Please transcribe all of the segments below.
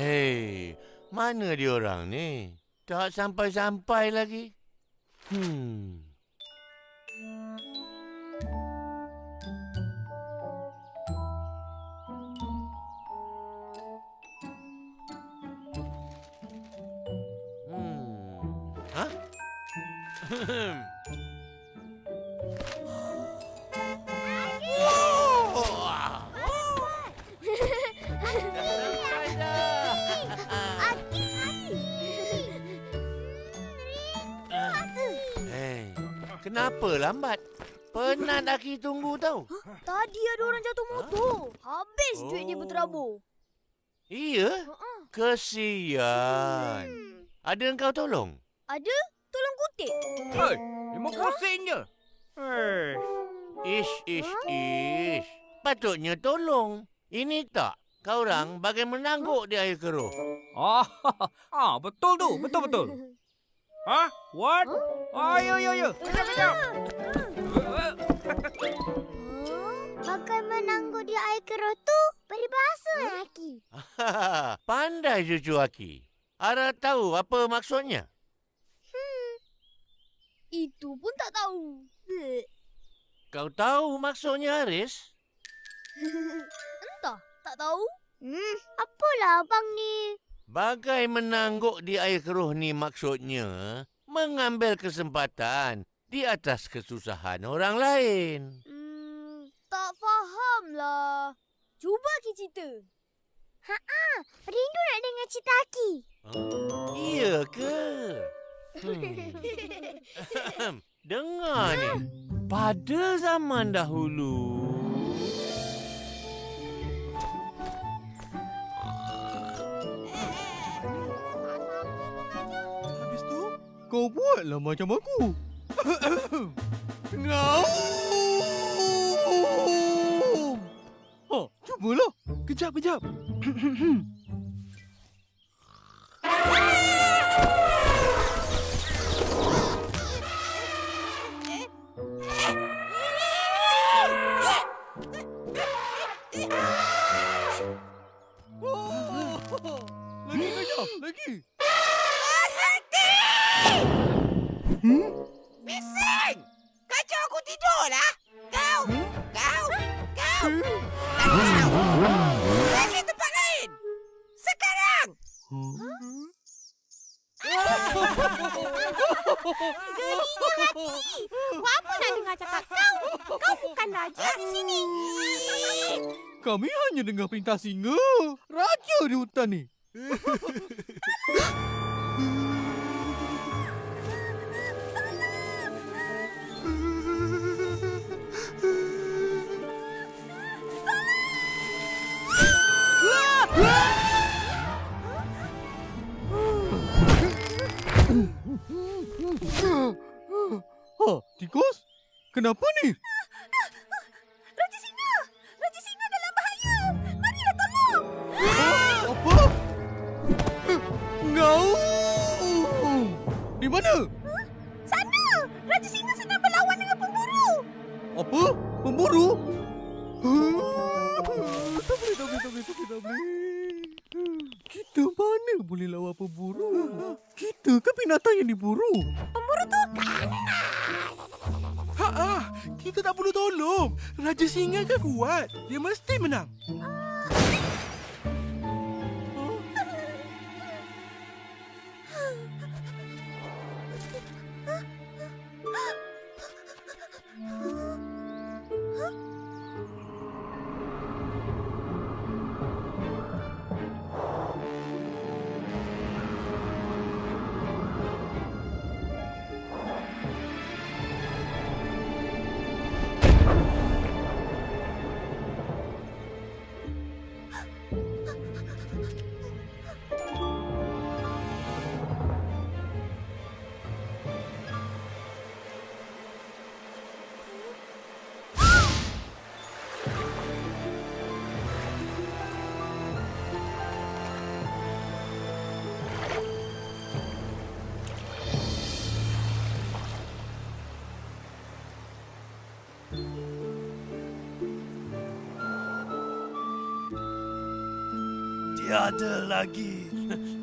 Hei, mana dia orang ni? Tak sampai-sampai lagi. Hmm. Hmm. Hah? kenapa lambat? Penat Aki tunggu tau. Tadi ada orang jatuh motor. Habis Oh. duit dia berterabur. Iya? Kesian. Ada engkau tolong? Ada? Tolong kutip. Hei, lima kosen je. Hei. Ish, ish, ish. Patutnya tolong. Ini tak. Kau orang bagai menangguk di air keruh. Ah, ah, betul tu. Betul, Hah? What? Ayo, ayo, ayo. Kejap, kejap. Pakai menangguk di air keruh tu peribahasa huh? Aki. Pandai cucu Aki. Ara tahu apa maksudnya? Itu pun tak tahu. Kau tahu maksudnya Haris? Entah, tak tahu. Hmm, apalah abang ni? Bagai menangguk di air keruh ni maksudnya mengambil kesempatan di atas kesusahan orang lain. Hmm, tak faham lah. Cuba Aki cerita. Ha-ha, rindu nak dengar cerita Aki. Oh, iya ke? Hmm. Dengar ni. Pada zaman dahulu, kau buatlah macam aku. Ngau! Ha, cubalah. Kejap, kejap. singa. Raja di hutan ni. Apa? Pemburu? Tak boleh, tak boleh, tak boleh, tak boleh, tak boleh. Kita mana boleh lawan pemburu? Kita ke binatang yang diburu? Ha ah, kita tak perlu tolong. Raja Singa kan kuat. Dia mesti menang. ada lagi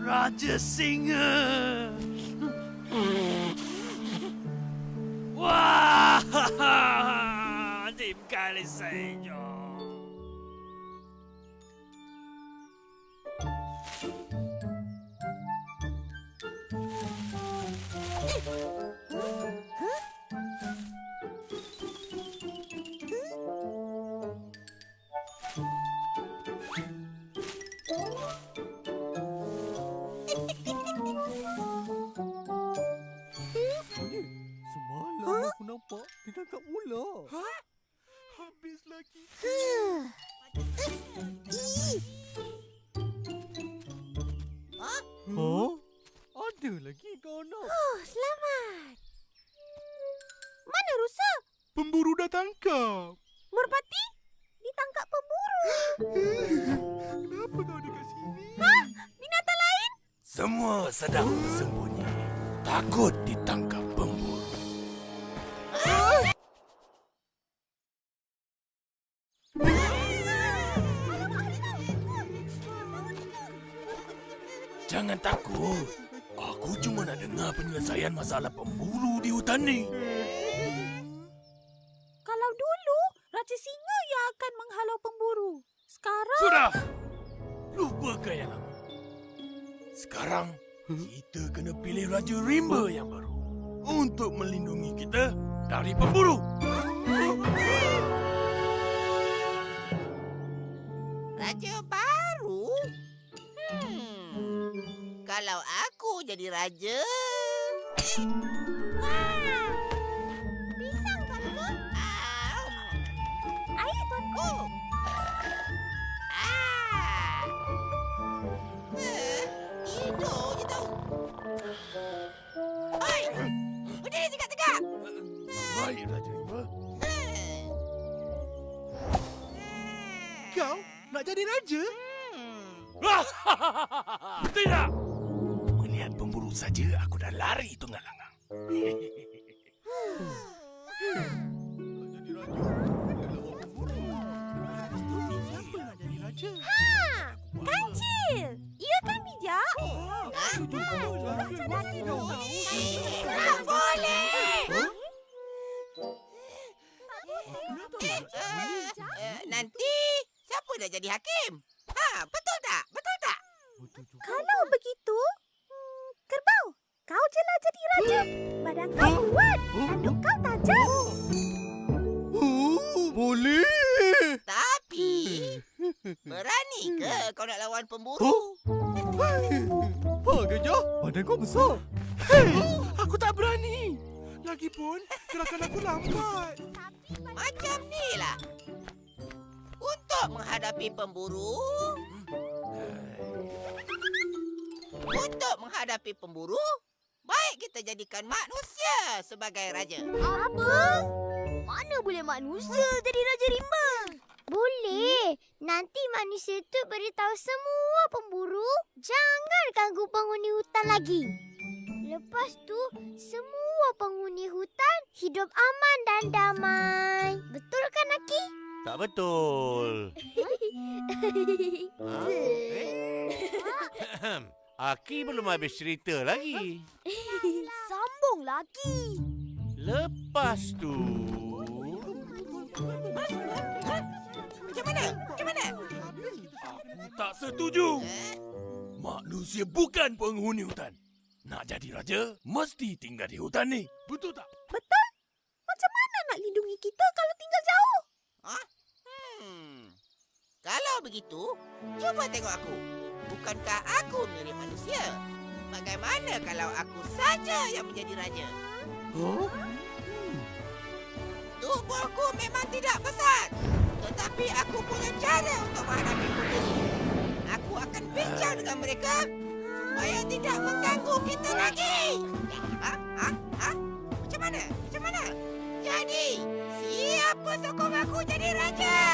Raja Singa. Wah, adik kali saya. Sedang bersembunyi. Takut ditangkap pemburu. Jangan takut. Aku cuma nak dengar penyelesaian masalah pemburu di hutan ni. Kita kena pilih Raja Rimba yang baru. Untuk melindungi kita dari pemburu. Raja baru? Hmm. Kalau aku jadi raja... Wah! Nak jadi raja? Tidak! Melihat pemburu saja, aku dah lari tunggal. Siapa nak jadi raja? Kancil! Ia kan bijak? Tak nak jadi hakim? Ha, betul tak? Betul tak? Kalau begitu, hmm, kerbau, kau je lah jadi raja. Badan kau kuat, tanduk kau tajam. Oh, boleh. Tapi berani ke kau nak lawan pemburu? Ha, gajah. Badan kau besar. Hei, aku tak berani. Lagipun, gerakan aku lambat. Macam ni lah. Untuk menghadapi pemburu... Untuk menghadapi pemburu, baik kita jadikan manusia sebagai raja. Apa? Mana boleh manusia jadi raja rimba? Boleh. Nanti manusia tu beritahu semua pemburu jangan ganggu penghuni hutan lagi. Lepas tu, semua penghuni hutan hidup aman dan damai. Betul kan, Aki? Tak betul. Ha? Eh? Aki belum habis cerita lagi. Sambung lagi. Lepas tu... Macam mana? Macam mana? Aku tak setuju. Manusia bukan penghuni hutan. Nak jadi raja, mesti tinggal di hutan ni. Betul tak? Betul? Macam mana nak lindungi kita kalau tinggal jauh? Ha? Hmm. Kalau begitu, cuba tengok aku. Bukankah aku mirip manusia? Bagaimana kalau aku saja yang menjadi raja? Ha? Tubuhku memang tidak besar. Tetapi aku punya cara untuk menghadapi pemburu. Aku akan bincang dengan mereka supaya tidak mengganggu kita lagi. Ha? Ha? Ha? Macam mana? Macam mana? Jadi, siapa sokong aku jadi raja?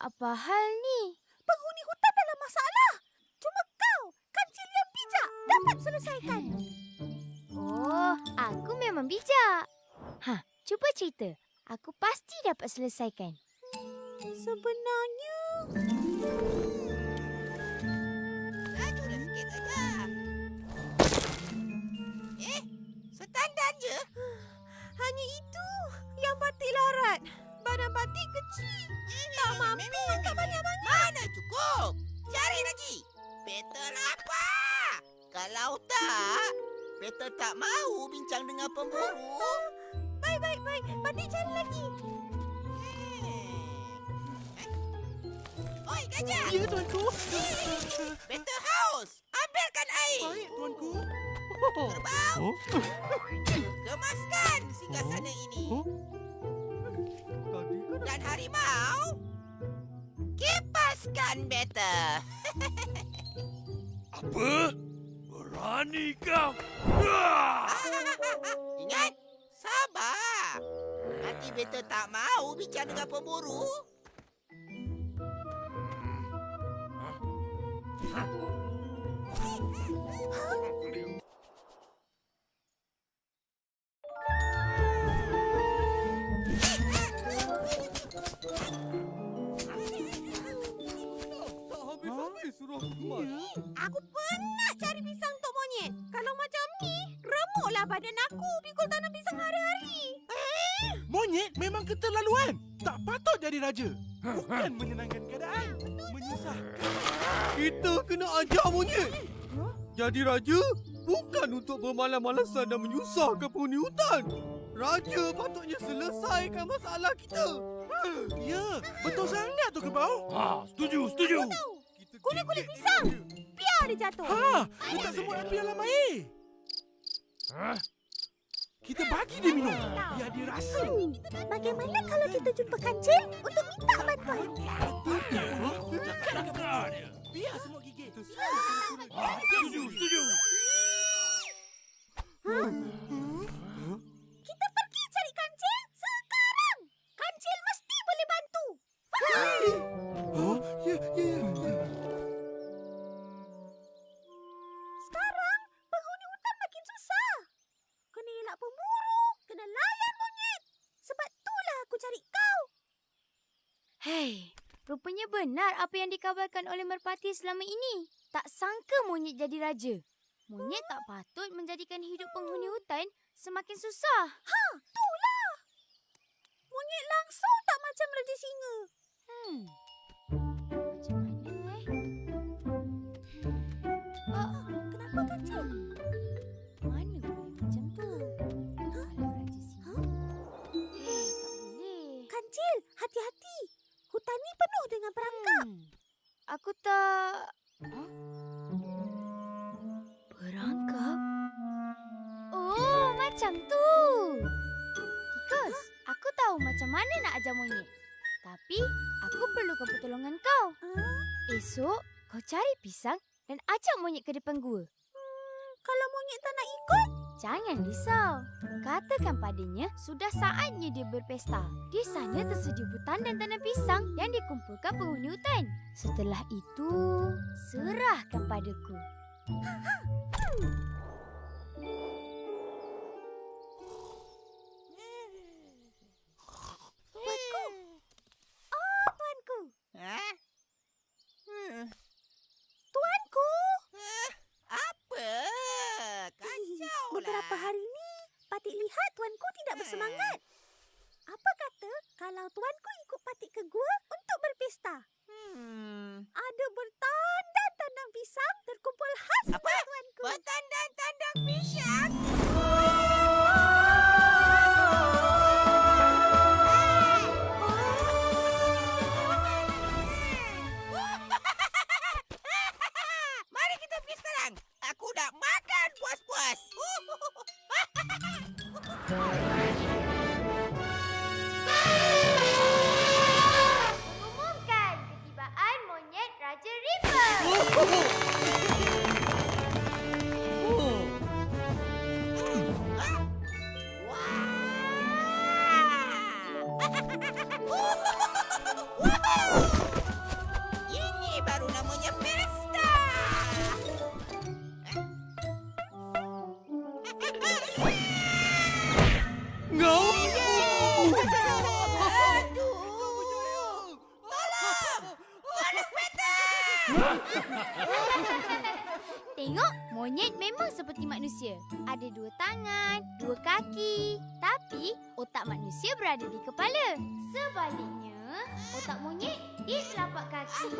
apa hal ni? Penghuni hutan dalam masalah. Cuma kau, kancil yang bijak, dapat selesaikan. Oh, aku memang bijak. Ha, cuba cerita. Aku pasti dapat selesaikan. Sebenarnya... Lajulah sikit saja. Eh, standar je. Hanya itu yang batik larat. Badan batik kecil. Tak mampu angkat banyak-banyak. Mana cukup? Cari lagi. Peter lapar. Kalau tak, Peter tak mahu bincang dengan pemburu. Baik, baik, baik. Batik cari lagi. Oi, gajah. Ya, tuanku. Peter haus. Ambilkan air. Baik, tuanku. Kerbau. Kemaskan singgah sana ini. Dan harimau. Kipaskan better. Apa? Berani kau? Ingat, sabar. Nanti better tak mau bincang dengan pemburu. Patut jadi raja. Bukan menyenangkan keadaan. Menyusahkan. Kita kena ajar monyet. Jadi raja bukan untuk bermalas-malasan dan menyusahkan penghuni hutan. Raja patutnya selesaikan masalah kita. Ya, betul sangat tu kerbau. Ha, setuju, setuju. Kita Kulit-kulit pisang. Biar dia jatuh. Ha, letak semua api dalam air. Ha? Kita bagi dia minum. Biar dia rasa. Bagaimana kalau kita jumpa kancil untuk minta bantuan? Dia. Biar semua gigit. Ha, setuju, setuju. Kita benar apa yang dikabarkan oleh merpati selama ini. Tak sangka monyet jadi raja. Monyet tak patut menjadikan hidup penghuni hutan semakin susah. Ha, itulah. Monyet langsung tak macam Raja Singa. Hmm. Esok, kau cari pisang dan ajak monyet ke depan gua. kalau monyet tak nak ikut, Jangan risau. Katakan padanya sudah saatnya dia berpesta. Di sana tersedia hutan dan tanam pisang yang dikumpulkan penghuni hutan. Setelah itu, serahkan padaku. tuanku. Tapi, otak manusia berada di kepala. Sebaliknya, otak monyet di telapak kaki.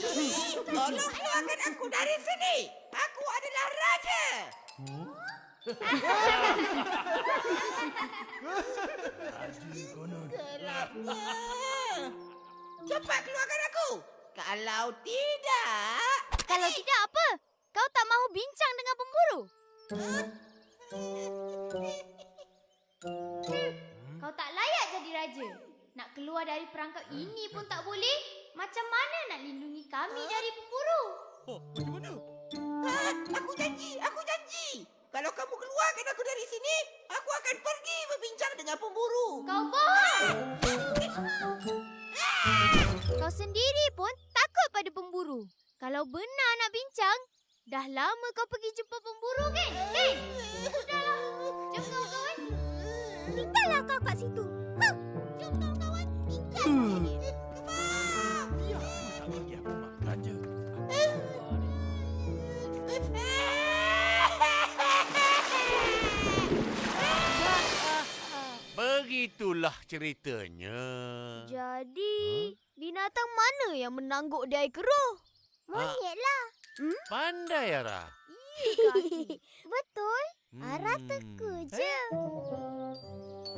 Tolong keluarkan aku dari sini. Aku adalah raja. Gelapnya. Cepat keluarkan aku. Kalau tidak... Kalau tidak apa? Kau tak mahu bincang dengan pemburu? Kau tak layak jadi raja. Nak keluar dari perangkap ini pun tak boleh. Macam mana nak lindungi kami dari pemburu? Oh, macam mana? Ah, aku janji, aku janji. Kalau kamu keluarkan aku dari sini, aku akan pergi berbincang dengan pemburu. Kau bohong! Kau sendiri pun takut pada pemburu. Kalau benar nak bincang, dah lama kau pergi jumpa pemburu kan? Kan? Begitulah ceritanya. Jadi, binatang mana yang menangguk di air keruh? Monyet lah. Pandai, Ara. Kaki. Betul. Hmm. Ara teka je.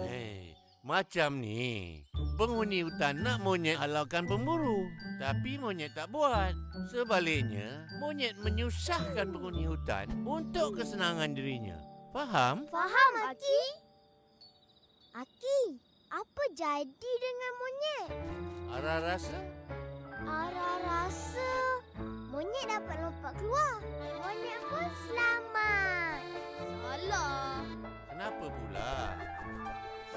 Hei, macam ni. Penghuni hutan nak monyet halaukan pemburu. Tapi monyet tak buat. Sebaliknya, monyet menyusahkan penghuni hutan untuk kesenangan dirinya. Faham? Faham, Aki? Aki, apa jadi dengan monyet? Ara rasa? Ara rasa monyet dapat lompat keluar. Monyet pun selamat. Salah. Kenapa pula?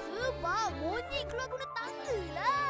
Sebab monyet keluar guna tangga lah.